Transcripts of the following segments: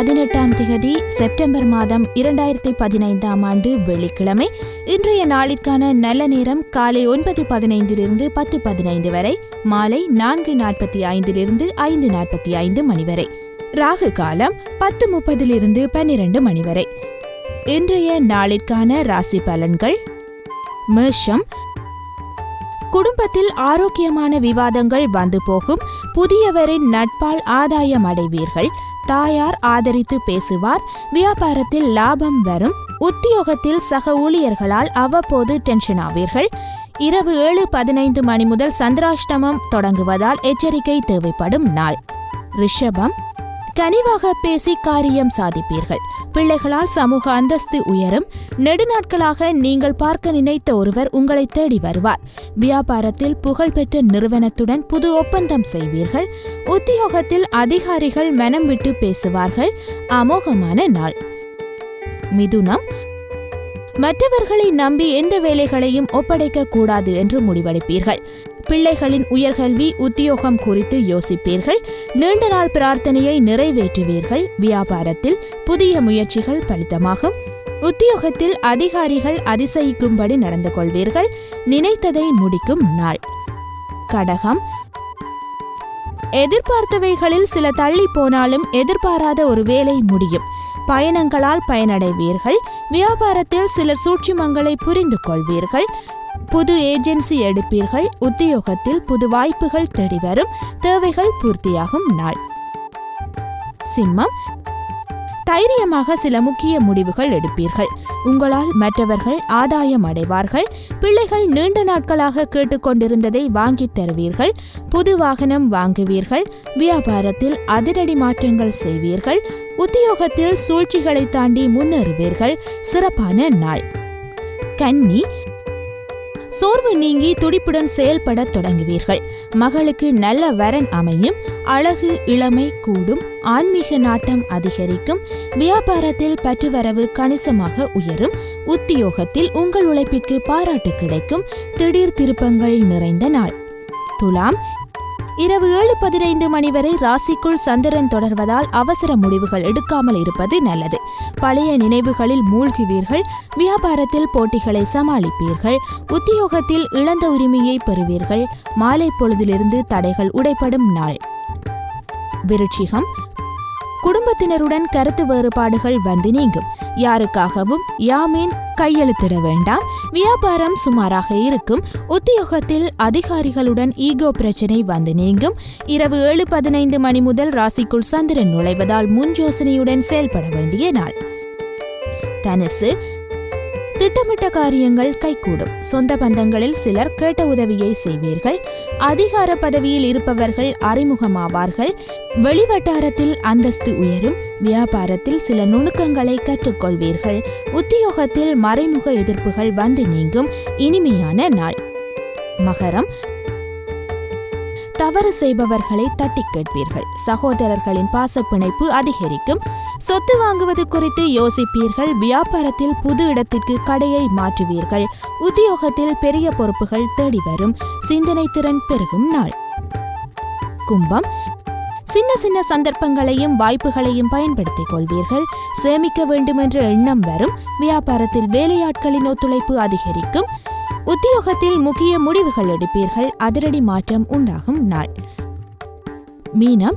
பதினெட்டாம் திகதி செப்டம்பர் மாதம் இரண்டாயிரத்தி பதினைந்தாம் ஆண்டு வெள்ளிக்கிழமை. இன்றைய நாளிற்கான நல்ல நேரம் காலை ஒன்பது பதினைந்திலிருந்து பத்து பதினைந்து வரை மாலை நான்கு நாற்பத்தி ஐந்திலிருந்து ஐந்து நாற்பத்தி ஐந்து மணி வரை. ராகு காலம் பத்து முப்பதிலிருந்து பன்னிரண்டு மணி வரை. இன்றைய நாளிற்கான ராசி பலன்கள். மேஷம். குடும்பத்தில் ஆரோக்கியமான விவாதங்கள் வந்து போகும். புதியவரின் நட்பால் ஆதாயம் அடைவீர்கள். தாயார் ஆதரித்து பேசுவார். வியாபாரத்தில் லாபம் வரும். உத்தியோகத்தில் சக ஊழியர்களால் அவ்வப்போது டென்ஷன் ஆவீர்கள். இரவு ஏழு பதினைந்து மணி முதல் சந்திராஷ்டமம் தொடங்குவதால் எச்சரிக்கை தேவைப்படும் நாள். ரிஷபம் கனிவாக பேசி காரியம் சாதிப்பீர்கள். பிள்ளைகளால் சமூக அந்தஸ்து உயரும். நெடுநாட்களாக நீங்கள் பார்க்க நினைத்த ஒருவர் உங்களை தேடி வருவார். வியாபாரத்தில் புகழ்பெற்ற நிறுவனத்துடன் புது ஒப்பந்தம் செய்வீர்கள். உத்தியோகத்தில் அதிகாரிகள் மனம் விட்டு பேசுவார்கள். அமோகமான நாள். மிதுனம் மற்றவர்களை நம்பி எந்த வேலைகளையும் ஒப்படைக்க கூடாது என்று முடிவெடுப்பீர்கள். பிள்ளைகளின் உயர்கல்வி உத்தியோகம் குறித்து யோசிப்பீர்கள். நீண்ட நாள் பிரார்த்தனையை நிறைவேற்றுவீர்கள். வியாபாரத்தில் புதிய முயற்சிகள் பலிதமாகும் உத்தியோகத்தில் அதிகாரிகள் அதிசயிக்கும்படி நடந்து கொள்வீர்கள். நினைத்ததை முடிக்கும் நாள். கடகம். எதிர்பார்த்தவைகளில் சில தள்ளி போனாலும் எதிர்பாராத ஒரு வேலை முடியும். பயணங்களால் பயனடைவீர்கள். வியாபாரத்தில் சிலர் சூட்சுமங்களை புரிந்து கொள்வீர்கள். புது ஏஜென்சி எடுப்பீர்கள். உத்தியோகத்தில் புது வாய்ப்புகள் தேடி வரும். தேவைகள் பூர்த்தியாகும் நாள். சிம்மம். தைரியமாக சில முக்கிய முடிவுகள் எடுப்பீர்கள். உங்களால் மற்றவர்கள் ஆதாயம் அடைவார்கள். பிள்ளைகள் நீண்ட நாட்களாக கேட்டுக்கொண்டிருந்ததை வாங்கித் தருவீர்கள். புது வாகனம் வாங்குவீர்கள். வியாபாரத்தில் அதிரடி மாற்றங்கள் செய்வீர்கள். உத்தியோகத்தில் சூழ்ச்சிகளை தாண்டி முன்னேறுவீர்கள். சிறப்பான நாள். கன்னி சோர்வு நீங்கி துடிப்புடன் செயல்பட தொடங்குவீர்கள். மகளுக்கு நல்ல வரன் அமையும். அழகு இளமை கூடும். ஆன்மீக நாட்டம் அதிகரிக்கும். வியாபாரத்தில் பற்றுவரவு கணிசமாக உயரும். உத்தியோகத்தில் உங்கள் உழைப்பிற்கு பாராட்டு கிடைக்கும். திடீர் திருப்பங்கள் நிறைந்த நாள். துலாம் இரவு ஏழு பதினைந்து மணி வரை ராசிக்குள் சந்திரன் தொடர்வதால் அவசர முடிவுகள் எடுக்காமல் இருப்பது நல்லது. பழைய நினைவுகளில் மூழ்குவீர்கள் வியாபாரத்தில் போட்டிகளை சமாளிப்பீர்கள் உத்தியோகத்தில் இழந்த உரிமையை பெறுவீர்கள் மாலை பொழுதிலிருந்து தடைகள் உடைப்படும் நாள். விருட்சிகம் குடும்பத்தினருடன் கருத்து வேறுபாடுகள் வந்து நீங்கும். யாருக்காகவும் யாமேன் கையெழுத்திட வேண்டாம். வியாபாரம் சுமாராக இருக்கும். உத்தியோகத்தில் அதிகாரிகளுடன் ஈகோ பிரச்சனை வந்து நீங்கும். இரவு ஏழு பதினைந்து மணி முதல் ராசிக்குள் சந்திரன் நுழைவதால் முன் யோசனையுடன் செயல்பட வேண்டிய நாள். தனுசு திட்டமிட்ட காரியங்கள் கைகூடும். சொந்த பந்தங்களில் சிலர் கேட்ட உதவியை செய்வீர்கள். அதிகார பதவியில் இருப்பவர்கள் அறிமுகமாவார்கள். வெளிவட்டாரத்தில் அந்தஸ்து உயரும். வியாபாரத்தில் சில நுணுக்கங்களை கற்றுக்கொள்வீர்கள். உத்தியோகத்தில் மறைமுக எதிர்ப்புகள் வந்து நீங்கும். இனிமையான நாள். மகரம் தவறு செய்பவர்களை தட்டி கேட்பீர்கள். சகோதரர்களின் பாசப்பிணைப்பு அதிகரிக்கும். சொத்து வாங்குவது குறித்து யோசிப்பீர்கள். வியாபாரத்தில் புது இடத்திற்கு கடையை மாற்றுவீர்கள். உத்தியோகத்தில் பெரிய பொறுப்புகள் தேடி வரும். சிந்தனை திறன் பெருகும் நாள். கும்பம். சின்ன சின்ன சந்தர்ப்பங்களையும் வாய்ப்புகளையும் பயன்படுத்திக் கொள்வீர்கள். சேமிக்க வேண்டுமென்ற எண்ணம் வரும். வியாபாரத்தில் வேலையாட்களின் ஒத்துழைப்பு அதிகரிக்கும். உத்தியோகத்தில் முக்கிய முடிவுகள் எடுப்பீர்கள். அதிரடி மாற்றம் உண்டாகும் நாள். மீனம்.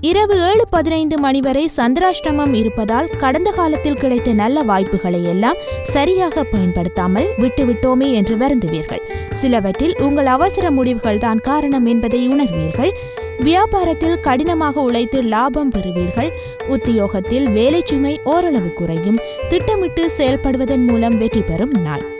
இரவு ஏழு பதினைந்து மணி வரை சந்திராஷ்டமம் இருப்பதால் கடந்த காலத்தில் கிடைத்த நல்ல வாய்ப்புகளை எல்லாம் சரியாக பயன்படுத்தாமல் விட்டுவிட்டோமே என்று வருந்துவீர்கள். சிலவற்றில் உங்கள் அவசர முடிவுகள் தான் காரணம் என்பதை உணர்வீர்கள். வியாபாரத்தில் கடினமாக உழைத்து லாபம் பெறுவீர்கள். உத்தியோகத்தில் வேலை சுமை ஓரளவு குறையும். திட்டமிட்டு செயல்படுவதன் மூலம் வெற்றி பெறும் நாள்.